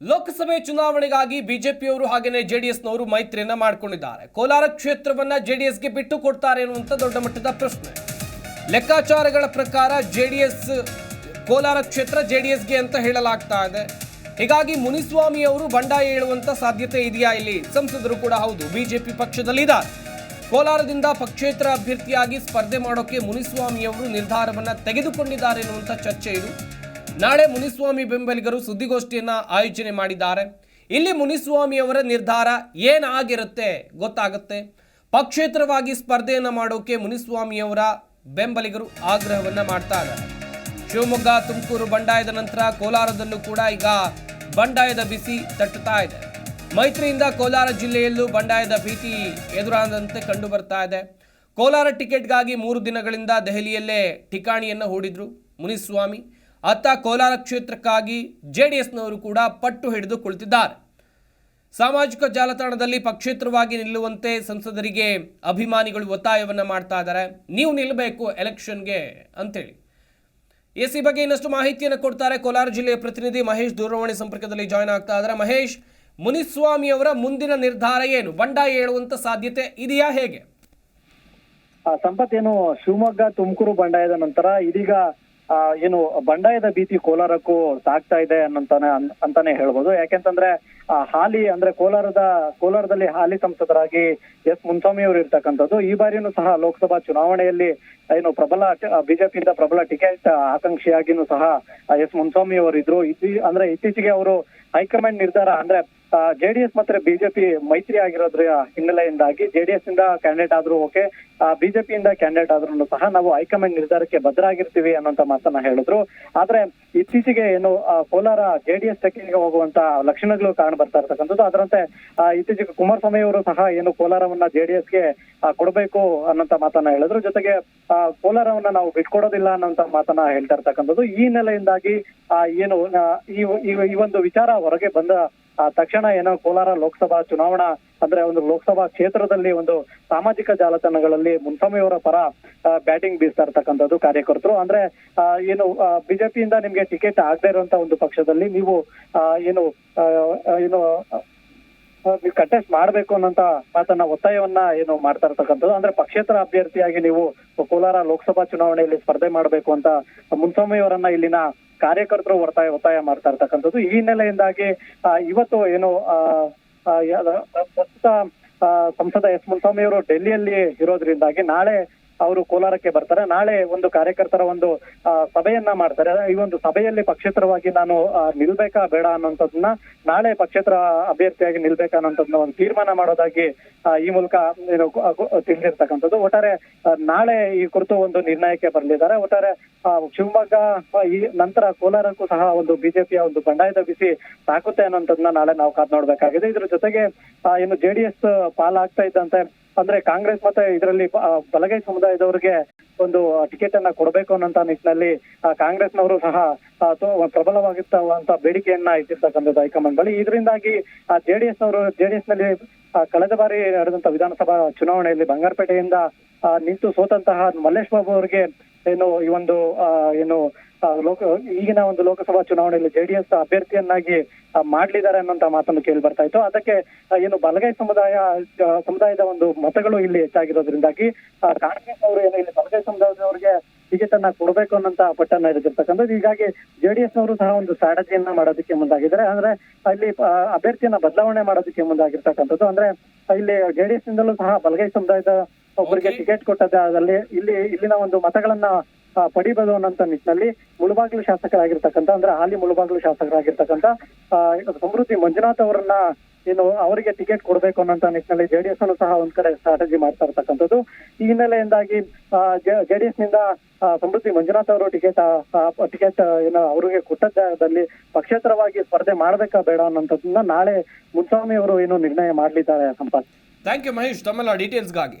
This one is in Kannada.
ಲೋಕಸಭೆ ಚುನಾವಣೆಗಾಗಿ ಬಿಜೆಪಿಯವರು ಹಾಗೆಯೇ ಜೆಡಿಎಸ್ನವರು ಮೈತ್ರಿಯನ್ನ ಮಾಡಿಕೊಂಡಿದ್ದಾರೆ. ಕೋಲಾರ ಕ್ಷೇತ್ರವನ್ನ ಜೆಡಿಎಸ್ಗೆ ಬಿಟ್ಟು ಕೊಡ್ತಾರೆ ಅನ್ನುವಂಥ ದೊಡ್ಡ ಮಟ್ಟದ ಪ್ರಶ್ನೆ. ಲೆಕ್ಕಾಚಾರಗಳ ಪ್ರಕಾರ ಜೆಡಿಎಸ್, ಕೋಲಾರ ಕ್ಷೇತ್ರ ಜೆಡಿಎಸ್ಗೆ ಅಂತ ಹೇಳಲಾಗ್ತಾ ಇದೆ. ಹೀಗಾಗಿ ಮುನಿಸ್ವಾಮಿ ಅವರು ಬಂಡಾಯ ಹೇಳುವಂತ ಸಾಧ್ಯತೆ ಇದೆಯಾ ಇಲ್ಲಿ? ಸಂಸದರು ಕೂಡ ಹೌದು, ಬಿಜೆಪಿ ಪಕ್ಷದಲ್ಲಿದ್ದಾರೆ. ಕೋಲಾರದಿಂದ ಪಕ್ಷೇತರ ಅಭ್ಯರ್ಥಿಯಾಗಿ ಸ್ಪರ್ಧೆ ಮಾಡೋಕೆ ಮುನಿಸ್ವಾಮಿಯವರು ನಿರ್ಧಾರವನ್ನ ತೆಗೆದುಕೊಂಡಿದ್ದಾರೆ ಎನ್ನುವಂಥ ಚರ್ಚೆ ಇದು. ನಾಳೆ ಮುನಿಸ್ವಾಮಿ ಬೆಂಬಲಿಗರು ಸುದ್ದಿಗೋಷ್ಠಿಯನ್ನ ಆಯೋಜನೆ ಮಾಡಿದ್ದಾರೆ. ಇಲ್ಲಿ ಮುನಿಸ್ವಾಮಿಯವರ ನಿರ್ಧಾರ ಏನಾಗಿರುತ್ತೆ ಗೊತ್ತಾಗುತ್ತೆ. ಪಕ್ಷೇತರವಾಗಿ ಸ್ಪರ್ಧೆಯನ್ನ ಮಾಡೋಕೆ ಮುನಿಸ್ವಾಮಿಯವರ ಬೆಂಬಲಿಗರು ಆಗ್ರಹವನ್ನ ಮಾಡ್ತಾ ಇದ್ದಾರೆ ಶಿವಮೊಗ್ಗ, ತುಮಕೂರು ಬಂಡಾಯದ ನಂತರ ಕೋಲಾರದಲ್ಲೂ ಕೂಡ ಈಗ ಬಂಡಾಯದ ಬಿಸಿ ತಟ್ಟುತ್ತಾ ಇದೆ. ಮೈತ್ರಿಯಿಂದ ಕೋಲಾರ ಜಿಲ್ಲೆಯಲ್ಲೂ ಬಂಡಾಯದ ಭೀತಿ ಎದುರಾದಂತೆ ಕಂಡು ಬರ್ತಾ ಇದೆ. ಕೋಲಾರ ಟಿಕೆಟ್ಗಾಗಿ ಮೂರು ದಿನಗಳಿಂದ ದೆಹಲಿಯಲ್ಲೇ ಠಿಕಾಣಿಯನ್ನು ಹೂಡಿದ್ರು ಮುನಿಸ್ವಾಮಿ. ಅತ್ತ ಕೋಲಾರ ಕ್ಷೇತ್ರಕ್ಕಾಗಿ ಜೆಡಿಎಸ್ನವರು ಕೂಡ ಪಟ್ಟು ಹಿಡಿದು ಕುಳಿತಿದ್ದಾರೆ. ಸಾಮಾಜಿಕ ಜಾಲತಾಣದಲ್ಲಿ ಪಕ್ಷೇತರವಾಗಿ ನಿಲ್ಲುವಂತೆ ಸಂಸದರಿಗೆ ಅಭಿಮಾನಿಗಳು ಒತ್ತಾಯವನ್ನ ಮಾಡ್ತಾ ಇದ್ದಾರೆ. ನೀವು ನಿಲ್ಲಬೇಕು ಎಲೆಕ್ಷನ್ಗೆ ಅಂತೇಳಿ. ಎಸ್ ಈ ಬಗ್ಗೆ ಇನ್ನಷ್ಟು ಮಾಹಿತಿಯನ್ನು ಕೊಡ್ತಾರೆ ಕೋಲಾರ ಜಿಲ್ಲೆಯ ಪ್ರತಿನಿಧಿ ಮಹೇಶ್ ದೂರವಾಣಿ ಸಂಪರ್ಕದಲ್ಲಿ ಜಾಯ್ನ್ ಆಗ್ತಾ ಇದ್ದಾರೆ. ಮಹೇಶ್ ಮುನಿಸ್ವಾಮಿ ಅವರ ಮುಂದಿನ ನಿರ್ಧಾರ ಏನು? ಬಂಡಾಯ ಹೇಳುವಂತ ಸಾಧ್ಯತೆ ಇದೆಯಾ ಹೇಗೆ? ಆ, ಸಂಪತ್ ಏನು? ಶಿವಮೊಗ್ಗ ತುಮಕೂರು ಬಂಡಾಯದ ನಂತರ ಇದೀಗ ಏನು, ಬಂಡಾಯದ ಭೀತಿ ಕೋಲಾರಕ್ಕೂ ಸಾಗ್ತಾ ಇದೆ ಅನ್ನಂತಾನೆ ಅಂತಾನೆ ಹೇಳ್ಬೋದು. ಯಾಕೆಂತಂದ್ರೆ ಹಾಲಿ ಅಂದ್ರೆ ಕೋಲಾರದ, ಕೋಲಾರದಲ್ಲಿ ಹಾಲಿ ಸಂಸದರಾಗಿ ಎಸ್ ಮುನ್ಸ್ವಾಮಿ ಅವರು ಇರ್ತಕ್ಕಂಥದ್ದು. ಈ ಬಾರಿನೂ ಸಹ ಲೋಕಸಭಾ ಚುನಾವಣೆಯಲ್ಲಿ, ಏನು, ಪ್ರಬಲ ಬಿಜೆಪಿಯಿಂದ ಪ್ರಬಲ ಟಿಕೆಟ್ ಆಕಾಂಕ್ಷಿಯಾಗಿನೂ ಸಹ ಎಸ್ ಮುನ್ಸ್ವಾಮಿ ಅವರು ಇದ್ರು ಇತ್ತೀ ಅಂದ್ರೆ ಇತ್ತೀಚೆಗೆ ಅವರು ಹೈಕಮಾಂಡ್ ನಿರ್ಧಾರ ಅಂದ್ರೆ ಜೆಡಿಎಸ್ ಮತ್ತೆ ಬಿಜೆಪಿ ಮೈತ್ರಿ ಆಗಿರೋದ್ರ ಹಿನ್ನೆಲೆಯಿಂದಾಗಿ ಜೆಡಿಎಸ್ ಇಂದ ಕ್ಯಾಂಡಿಡೇಟ್ ಆದ್ರೂ ಓಕೆ ಬಿಜೆಪಿಯಿಂದ ಕ್ಯಾಂಡಿಡೇಟ್ ಆದ್ರೂ ಸಹ ನಾವು ಹೈಕಮಾಂಡ್ ನಿರ್ಧಾರಕ್ಕೆ ಬದ್ಧರಾಗಿರ್ತೀವಿ ಅನ್ನೋಂತ ಮಾತನ್ನ ಹೇಳಿದ್ರು. ಆದ್ರೆ ಇತ್ತೀಚೆಗೆ ಏನು ಕೋಲಾರ ಜೆಡಿಎಸ್ ಟೆಕ್ಕಿಗೆ ಹೋಗುವಂತ ಲಕ್ಷಣಗಳು ಕಾರಣ ಬರ್ತಾ ಇರ್ತಕ್ಕಂಥದ್ದು. ಅದರಂತೆ ಇತ್ತೀಚೆಗೆ ಕುಮಾರಸ್ವಾಮಿ ಅವರು ಸಹ ಏನು ಕೋಲಾರವನ್ನ ಜೆಡಿಎಸ್ಗೆ ಕೊಡಬೇಕು ಅನ್ನೋಂತ ಮಾತನ್ನ ಹೇಳಿದ್ರು. ಜೊತೆಗೆ ಕೋಲಾರವನ್ನ ನಾವು ಬಿಟ್ಕೊಡೋದಿಲ್ಲ ಅನ್ನೋಂತ ಮಾತನ್ನ ಹೇಳ್ತಾ ಇರ್ತಕ್ಕಂಥದ್ದು. ಈ ನೆಲೆಯಿಂದಾಗಿ ಏನು ಈ ಒಂದು ವಿಚಾರ ಹೊರಗೆ ಬಂದ ತಕ್ಷಣ ಏನೋ ಕೋಲಾರ ಲೋಕಸಭಾ ಚುನಾವಣಾ ಅಂದ್ರೆ ಒಂದು ಲೋಕಸಭಾ ಕ್ಷೇತ್ರದಲ್ಲಿ ಒಂದು ಸಾಮಾಜಿಕ ಜಾಲತಾಣಗಳಲ್ಲಿ ಮುಂತಮೆಯವರ ಪರ ಬ್ಯಾಟಿಂಗ್ ಬೀಸ್ತಾ ಇರ್ತಕ್ಕಂಥದ್ದು ಕಾರ್ಯಕರ್ತರು. ಅಂದ್ರೆ ಆ, ಏನು ಬಿಜೆಪಿಯಿಂದ ನಿಮ್ಗೆ ಟಿಕೆಟ್ ಆಗದೆ ಇರುವಂತ ಒಂದು ಪಕ್ಷದಲ್ಲಿ ನೀವು ಆ, ಏನು ಆ, ಆ, ಏನು ಆ, ನೀವು ಕಂಟೆಸ್ಟ್ ಮಾಡ್ಬೇಕು ಅನ್ನೋಂತ ಮಾತನ್ನ ಒತ್ತಾಯವನ್ನ ಏನು ಮಾಡ್ತಾ ಇರ್ತಕ್ಕಂಥದ್ದು. ಅಂದ್ರೆ ಪಕ್ಷೇತರ ಅಭ್ಯರ್ಥಿಯಾಗಿ ನೀವು ಕೋಲಾರ ಲೋಕಸಭಾ ಚುನಾವಣೆಯಲ್ಲಿ ಸ್ಪರ್ಧೆ ಮಾಡಬೇಕು ಅಂತ ಮುನ್ಸ್ವಾಮಿಯವರನ್ನ ಇಲ್ಲಿನ ಕಾರ್ಯಕರ್ತರು ಒತ್ತಾಯ ಒತ್ತಾಯ ಮಾಡ್ತಾ ಇರ್ತಕ್ಕಂಥದ್ದು. ಈ ಹಿನ್ನೆಲೆಯಿಂದಾಗಿ ಇವತ್ತು ಏನು ಪ್ರಸ್ತುತ ಸಂಸದ ಎಸ್. ಮುನ್ಸ್ವಾಮಿ ಅವರು ಡೆಲ್ಲಿಯಲ್ಲಿ ಇರೋದ್ರಿಂದಾಗಿ ನಾಳೆ ಅವರು ಕೋಲಾರಕ್ಕೆ ಬರ್ತಾರೆ. ನಾಳೆ ಒಂದು ಕಾರ್ಯಕರ್ತರ ಒಂದು ಸಭೆಯನ್ನ ಮಾಡ್ತಾರೆ. ಈ ಒಂದು ಸಭೆಯಲ್ಲಿ ಪಕ್ಷೇತರವಾಗಿ ನಾನು ನಿಲ್ಬೇಕಾ ಬೇಡ ಅನ್ನೋಂಥದ್ದನ್ನ ನಾಳೆ ಪಕ್ಷೇತರ ಅಭ್ಯರ್ಥಿಯಾಗಿ ನಿಲ್ಬೇಕಾ ಅನ್ನೋಂಥದ್ದನ್ನ ಒಂದು ತೀರ್ಮಾನ ಮಾಡೋದಾಗಿ ಈ ಮೂಲಕ ಏನು ತಿಳಿದಿರ್ತಕ್ಕಂಥದ್ದು. ಒಟ್ಟಾರೆ ನಾಳೆ ಈ ಕುರಿತು ಒಂದು ನಿರ್ಣಯಕ್ಕೆ ಬರಲಿದ್ದಾರೆ. ಒಟ್ಟಾರೆ ಶಿವಮೊಗ್ಗ ಈ ನಂತರ ಕೋಲಾರಕ್ಕೂ ಸಹ ಒಂದು ಬಿಜೆಪಿಯ ಒಂದು ಬಂಡಾಯದ ಬಿಸಿ ಸಾಕುತ್ತೆ ಅನ್ನೋಂಥದ್ದನ್ನ ನಾಳೆ ನಾವು ಕಾದ್ ನೋಡ್ಬೇಕಾಗಿದೆ. ಇದ್ರ ಜೊತೆಗೆ ಏನು ಜೆಡಿಎಸ್ ಪಾಲಾಗ್ತಾ ಇದ್ದಂತೆ ಅಂದ್ರೆ ಕಾಂಗ್ರೆಸ್ ಮತ್ತೆ ಇದರಲ್ಲಿ ಬಲಗೈ ಸಮುದಾಯದವರಿಗೆ ಒಂದು ಟಿಕೆಟ್ ಅನ್ನ ಕೊಡಬೇಕು ಅನ್ನೋಂತ ನಿಟ್ಟಿನಲ್ಲಿ ಕಾಂಗ್ರೆಸ್ನವರು ಸಹ ಪ್ರಬಲವಾಗಿರ್ತವಂತ ಬೇಡಿಕೆಯನ್ನ ಇಟ್ಟಿರ್ತಕ್ಕಂಥದ್ದು ಹೈಕಮಾಂಡ್ ಬಳಿ ಇದರಿಂದಾಗಿ ಜೆಡಿಎಸ್ ಅವರು ಜೆಡಿಎಸ್ನಲ್ಲಿ ಕಳೆದ ಬಾರಿ ನಡೆದಂತ ವಿಧಾನಸಭಾ ಚುನಾವಣೆಯಲ್ಲಿ ಬಂಗಾರಪೇಟೆಯಿಂದ ನಿಂತು ಸೋತಂತಹ ಮಲ್ಲೇಶ್ ಬಾಬು ಅವರಿಗೆ, ಏನು, ಈ ಒಂದು ಏನು ಲೋಕ ಈಗಿನ ಒಂದು ಲೋಕಸಭಾ ಚುನಾವಣೆಯಲ್ಲಿ ಜೆಡಿಎಸ್ ಅಭ್ಯರ್ಥಿಯನ್ನಾಗಿ ಮಾಡ್ಲಿದ್ದಾರೆ ಅನ್ನೋಂತ ಮಾತನ್ನು ಕೇಳಿ ಬರ್ತಾ ಇತ್ತು. ಅದಕ್ಕೆ ಏನು ಬಲಗೈ ಸಮುದಾಯ ಸಮುದಾಯದ ಒಂದು ಮತಗಳು ಇಲ್ಲಿ ಹೆಚ್ಚಾಗಿರೋದ್ರಿಂದಾಗಿ ಕಾಂಗ್ರೆಸ್ ಅವರು ಏನು ಇಲ್ಲಿ ಬಲಗೈ ಸಮುದಾಯದವರಿಗೆ ಟಿಕೆಟ್ ಅನ್ನ ಕೊಡಬೇಕು ಅನ್ನೋಂತ ಪಟ್ಟನ್ನ ಹಿಡಿದಿರ್ತಕ್ಕಂಥದ್ದು ಹೀಗಾಗಿ ಜೆಡಿಎಸ್ ನವರು ಸಹ ಒಂದು ಸ್ಟ್ರಾಟಜಿಯನ್ನ ಮಾಡೋದಕ್ಕೆ ಮುಂದಾಗಿದ್ದಾರೆ. ಅಂದ್ರೆ ಅಲ್ಲಿ ಅಭ್ಯರ್ಥಿಯನ್ನ ಬದಲಾವಣೆ ಮಾಡೋದಕ್ಕೆ ಮುಂದಾಗಿರ್ತಕ್ಕಂಥದ್ದು. ಅಂದ್ರೆ ಇಲ್ಲಿ ಜೆಡಿಎಸ್ ನಿಂದಲೂ ಸಹ ಬಲಗೈ ಸಮುದಾಯದ ಒಬ್ಬರಿಗೆ ಟಿಕೆಟ್ ಆದಲ್ಲಿ ಇಲ್ಲಿ ಇಲ್ಲಿನ ಒಂದು ಮತಗಳನ್ನ ಆ, ಪಡಿಬೋದು ಅನ್ನೋಂತ ನಿಟ್ಟಿನಲ್ಲಿ ಮುಳುಬಾಗಿಲು ಶಾಸಕರಾಗಿರ್ತಕ್ಕಂಥ ಅಂದ್ರೆ ಹಾಲಿ ಮುಳುಬಾಗಿಲು ಶಾಸಕರಾಗಿರ್ತಕ್ಕಂಥ ಸಮೃದ್ಧಿ ಮಂಜುನಾಥ್ ಅವರನ್ನ ಏನು ಅವರಿಗೆ ಟಿಕೆಟ್ ಕೊಡಬೇಕು ಅನ್ನೋಂತ ನಿಟ್ಟಿನಲ್ಲಿ ಜೆಡಿಎಸ್ ಅನ್ನು ಸಹ ಒಂದ್ ಕಡೆ ಸ್ಟ್ರಾಟಜಿ ಮಾಡ್ತಾ ಇರ್ತಕ್ಕಂಥದ್ದು. ಈ ಹಿನ್ನೆಲೆಯಿಂದಾಗಿ ಜೆಡಿಎಸ್ನಿಂದ ಸಮೃದ್ಧಿ ಮಂಜುನಾಥ್ ಅವರು ಟಿಕೆಟ್ ಟಿಕೆಟ್ ಏನು ಅವರಿಗೆ ಕೊಟ್ಟದಲ್ಲಿ ಪಕ್ಷೇತರವಾಗಿ ಸ್ಪರ್ಧೆ ಮಾಡಬೇಕಾ ಬೇಡ ಅನ್ನೋಂಥದ್ದನ್ನ ನಾಳೆ ಮುನ್ಸ್ವಾಮಿ ಅವರು ಏನು ನಿರ್ಣಯ ಮಾಡಲಿದ್ದಾರೆ ಸಂಪತ್ ಥ್ಯಾಂಕ್ ಯು ಮಹೇಶ್. ತಮ್ಮೆಲ್ಲ ಡೀಟೇಲ್ಸ್ಗಾಗಿ